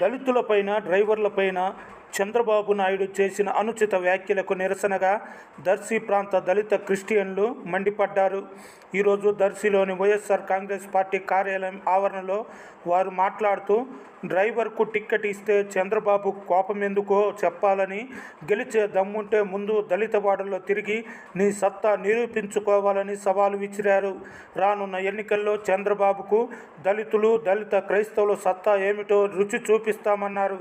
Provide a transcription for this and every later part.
దళితులపైన డ్రైవర్లపైన చంద్రబాబు నాయుడు చేసిన అనుచిత వ్యాఖ్యలకు నిరసనగా దర్శి ప్రాంత దళిత క్రిస్టియన్లు మండిపడ్డారు. ఈరోజు దర్శిలోని వైఎస్ఆర్ కాంగ్రెస్ పార్టీ కార్యాలయం ఆవరణలో వారు మాట్లాడుతూ డ్రైవర్కు టిక్కెట్ ఇస్తే చంద్రబాబు కోపం ఎందుకో చెప్పాలని గెలిచే దమ్ముంటే ముందు దళిత వాడల్లో తిరిగి నీ సత్తా నిరూపించుకోవాలని సవాలు విసిరారు రానున్న ఎన్నికల్లో చంద్రబాబుకు దళితులు దళిత క్రైస్తవుల సత్తా ఏమిటో రుచి చూపిస్తామన్నారు.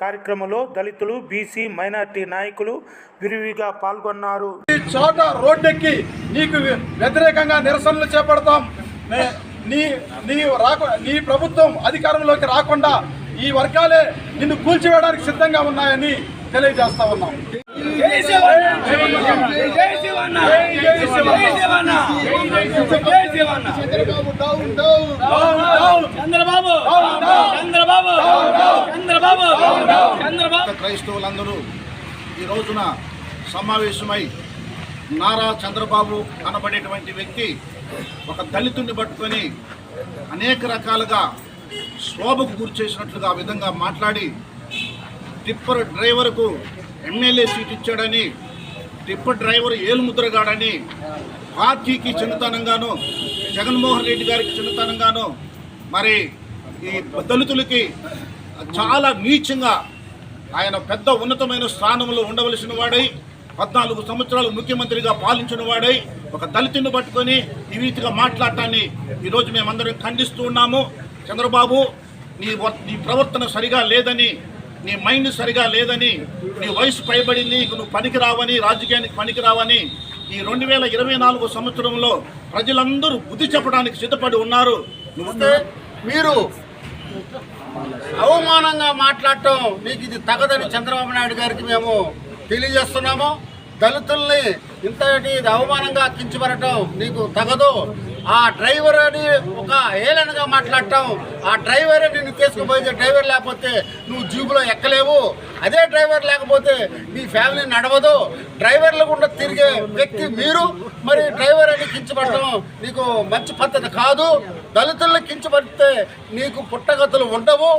కార్యక్రమంలో దళితులు బీసీ మైనార్టీ నాయకులు విరివిగా పాల్గొన్నారు. ఈ చోట రోడ్డెక్కి నీకు వ్యతిరేకంగా నిరసనలు చేపడతాం. నే- నీ నీ రాక నీ ప్రభుత్వం అధికారంలోకి రాకుండా ఈ వర్గాలే నిన్ను కూల్చివేయడానికి సిద్ధంగా ఉన్నాయని తెలియజేస్తా ఉన్నాం. జై శివన్న! జై శివన్న జై శివన్న జై శివన్న చంద్రబాబు చంద్రబాబు చంద్రబాబు చంద్రబాబు క్రైస్తవులందరూ ఈ రోజున సమావేశమై నారా చంద్రబాబు అనబడేటువంటి వ్యక్తి ఒక దళితుడిని పట్టుకొని అనేక రకాలుగా శోభకు గురి చేసినట్లుగా ఆ విధంగా మాట్లాడి టిప్పర్ డ్రైవర్కు ఎమ్మెల్యే సీట్ ఇచ్చాడని టిప్పర్ డ్రైవర్ ఏలుముద్రగాడని పార్టీకి చిన్నతనంగాను జగన్మోహన్ రెడ్డి గారికి చిన్నతనంగాను మరి ఈ దళితులకి చాలా నీచంగా ఆయన పెద్ద ఉన్నతమైన స్థానంలో ఉండవలసిన వాడై పద్నాలుగు సంవత్సరాలు ముఖ్యమంత్రిగా పాలించిన వాడై ఒక దళితుని పట్టుకొని ఈ రీతిగా మాట్లాడటాన్ని ఈరోజు మేమందరం ఖండిస్తూ ఉన్నాము. చంద్రబాబు నీ వ- నీ ప్రవర్తన సరిగా లేదని నీ మైండ్ సరిగా లేదని నీ వయసు పైబడింది నువ్వు పనికి రావని రాజకీయానికి పనికి రావని ఈ రెండు వేల ఇరవై నాలుగు సంవత్సరంలో ప్రజలందరూ బుద్ధి చెప్పడానికి సిద్ధపడి ఉన్నారు. మీరు అవమానంగా మాట్లాడటం మీకు ఇది తగదని చంద్రబాబు నాయుడు గారికి మేము తెలియజేస్తున్నాము. దళితుల్ని ఇంతటి అవమానంగా కించబడటం నీకు తగదు. ఆ డ్రైవర్ అని ఒక ఏలనగా మాట్లాడటం ఆ డ్రైవర్ నిన్ను తీసుకుపోయితే డ్రైవర్ లేకపోతే నువ్వు జీబులో ఎక్కలేవు. అదే డ్రైవర్ లేకపోతే నీ ఫ్యామిలీ నడవదు. డ్రైవర్లు గుండా తిరిగే వ్యక్తి మీరు. మరి డ్రైవర్ అని కించబడటం నీకు మంచి పద్ధతి కాదు. దళితుల్ని కించబడితే నీకు పుట్టగతులు ఉండవు.